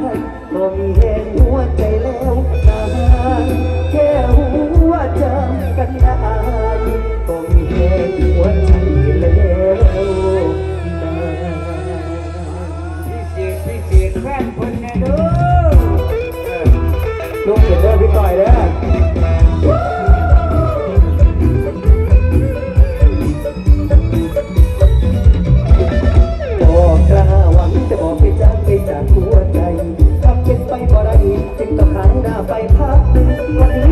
ตผมเห็นหัวใจแล้ว จึกต้องหันหน้าไปพักหนึ่งวันนี้